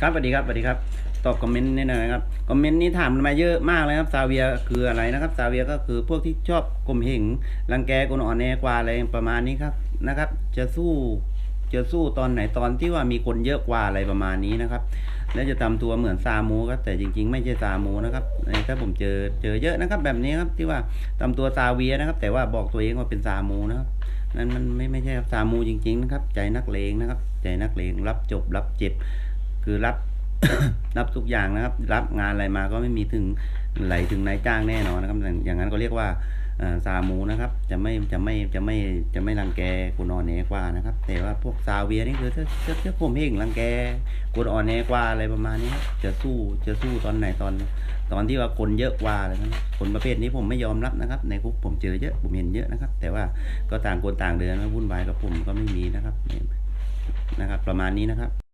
ครับสวัสดีครับสวัสดีครับตอบคอมเมนต์นิดหน่อยนะครับคอมเมนต์นี้ถามมาเยอะมากเลยครับซาเวียคืออะไรนะครับซาเวียก็คือพวกที่ชอบข่มเหงรังแกคนอ่อนแอกว่าอะไรประมาณนี้ครับนะครับ จะสู้จะสู้ตอนไหนตอนที่ว่ามีคนเยอะกว่าอะไรประมาณนี้นะครับ แล้วจะทำตัวเหมือนซามูครับแต่จริง ๆ ไม่ใช่ซามูนะครับถ้าผมเจอเจอเยอะนะครับ แบบนี้ครับที่ว่าทำตัวซาเวียนะครับ แต่ว่าบอกตัวเองว่าเป็นซามูนะครับนั้นมันไม่ไม่ใช่ครับซามูจริง ๆ นะครับ ใจนักเลงนะครับ ใจนักเลงรับจบรับเจ็บ คือรับ รับทุกอย่างนะครับ รับงานอะไรมาก็ไม่มีถึงไหลถึงนายจ้างแน่นอนนะครับ อย่างนั้นก็เรียกว่าซามูนะครับ จะไม่จะไม่จะไม่จะไม่รังแกคนอ่อนแอกว่านะครับ แต่ว่าพวกซาเวียนี่คือถ้าถ้าถ้าผมเองรังแกคนอ่อนแอกว่าอะไรประมาณนี้ครับจะสู้จะสู้ตอนไหนตอน ตอนที่ว่าคนเยอะกว่าอะไรนั้นคนประเภทนี้ผมไม่ยอมรับนะครับ ในคุกผมเจอเยอะผมเห็นเยอะนะครับ แต่ว่าก็ต่างคนต่างเดินนวุ่นวายกับผมก็ไม่มีนะครับนะครับ ประมาณนี้นะครับ